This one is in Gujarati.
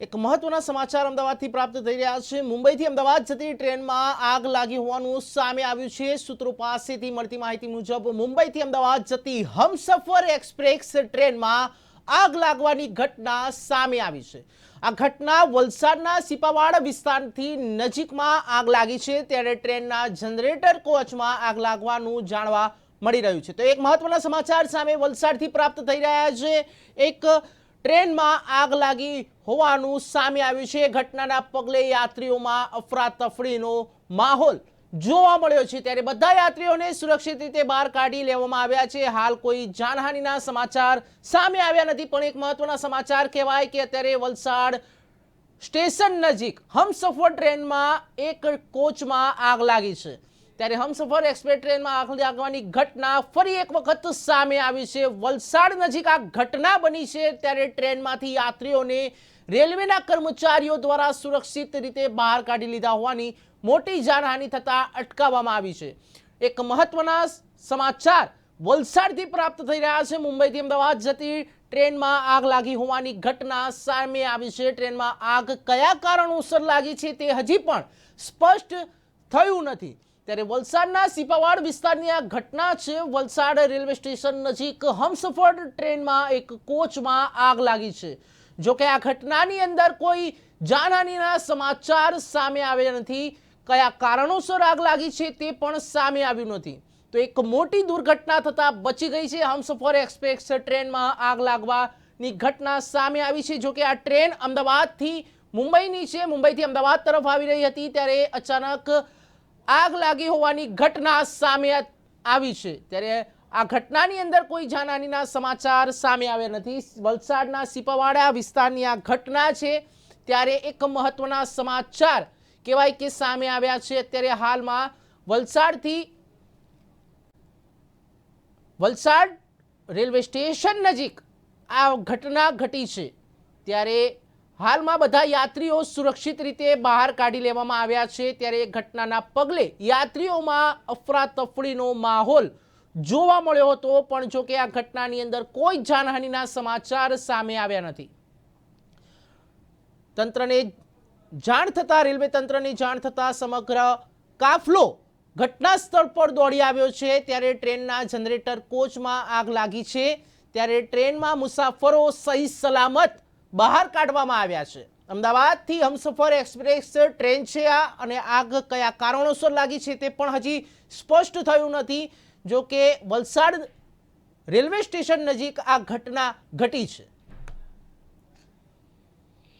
એક મહત્વના સમાચાર અમદાવાદથી પ્રાપ્ત થઈ રહ્યા છે. મુંબઈથી અમદાવાદ જતી ટ્રેનમાં આગ લાગી હોવાનું સામે આવ્યું છે. સૂત્રો પાસેથી મળતી માહિતી મુજબ મુંબઈથી અમદાવાદ જતી હમસફર એક્સપ્રેસ ટ્રેનમાં આગ લાગવાની ઘટના સામે આવી છે. આ ઘટના વલસાડના સિપાવાડ વિસ્તારથી નજીકમાં આગ લાગી છે. ત્યારે ટ્રેનના જનરેટર કોચમાં આગ લાગવાનું જાણવા મળી રહ્યું છે. તો એક મહત્વના સમાચાર સામે વલસાડથી પ્રાપ્ત થઈ રહ્યા છે. એક ટ્રેનમાં આગ લાગી હોવાનું સામે આવ્યું છે. ઘટનાના પગલે યાત્રીઓમાં અફરાતફરીનો માહોલ જોવા મળ્યો છે. ત્યારે બધા યાત્રીઓને સુરક્ષિત રીતે બહાર કાઢી લેવામાં આવ્યા છે. હાલ કોઈ જાનહાનિના સમાચાર સામે આવ્યા નથી, પણ એક મહત્વના સમાચાર કહેવાય કે અત્યારે વલસાડ સ્ટેશન નજીક હમસફર ટ્રેનમાં એક કોચમાં આગ લાગી છે. ત્યારે હમસફર એક્સપ્રેસ ટ્રેનમાં આગ લાગવાની ઘટના ફરી એક વખત સામે આવી છે. વલસાડ નજીક આ ઘટના બની છે ત્યારે ટ્રેનમાંથી યાત્રીઓને રેલવેના કર્મચારીઓ દ્વારા સુરક્ષિત રીતે બહાર કાઢી લીધા હોવાની મોટી જાનહાનિ થતાં અટકાવવામાં આવી છે. એક મહત્વના સમાચાર વલસાડથી પ્રાપ્ત થઈ રહ્યા છે. મુંબઈથી અમદાવાદ જતી ટ્રેનમાં આગ લાગી હોવાની ઘટના સામે આવી છે. ટ્રેનમાં આગ કયા કારણોસર લાગી છે તે હજી પણ સ્પષ્ટ થયું નથી. ત્યારે વલસાડના સિપાવાડ વિસ્તારની આ ઘટના છે. વલસાડ રેલવે સ્ટેશન નજીક હમસફર ટ્રેનમાં એક કોચમાં આગ લાગી છે. જોકે આ ઘટનાની અંદર કોઈ જાનહાનિના સમાચાર સામે આવ્યા નથી. કયા કારણોસર આગ લાગી છે તે પણ સામે આવ્યું નથી. તો એક મોટી દુર્ઘટના થતાં બચી ગઈ છે હમસફર એક્સપ્રેસ ટ્રેનમાં આગ લાગવાની ઘટના સામે આવી છે. જોકે આ ટ્રેન અમદાવાદથી મુંબઈની છે. મુંબઈથી અમદાવાદ તરફ આવી રહી હતી ત્યારે અચાનક આગ લાગી હોવાની ઘટના સામે આવી છે. ત્યારે આ ઘટનાની અંદર કોઈ જાનહાનીના સમાચાર સામે આવ્યા નથી. વલસાડના સિપાવાડા વિસ્તારની આ ઘટના છે. ત્યારે એક મહત્વના સમાચાર કહેવાય કે સામે આવ્યા છે. અત્યારે હાલમાં વલસાડથી વલસાડ રેલવે સ્ટેશન નજીક આ ઘટના ઘટી છે. ત્યારે હાલમાં બધા યાત્રીઓ સુરક્ષિત રીતે બહાર કાઢી લેવામાં આવ્યા છે. ત્યારે એ ઘટનાના પગલે યાત્રીઓમાં અફરાતફરીનો માહોલ જોવા મળ્યો હતો. પણ જો કે આ ઘટનાની અંદર કોઈ જાનહાનિના સમાચાર સામે આવ્યા નથી. તંત્રને જાણ થતાં, રેલવે તંત્રની જાણ થતાં સમગ્ર કાફલો ઘટના સ્થળ પર દોડી આવ્યો છે. ત્યારે ટ્રેનના જનરેટર કોચમાં આગ લાગી છે. ત્યારે ટ્રેનમાં મુસાફરો સહી સલામત બહાર કાઢવામાં આવ્યા છે. અમદાવાદથી હમસફર એક્સપ્રેસ ટ્રેન છે આ અને આગ કયા કારણોસર લાગી છે તે પણ હજી સ્પષ્ટ થયું નથી. જો કે વલસાડ રેલવે સ્ટેશન નજીક આ ઘટના ઘટી છે.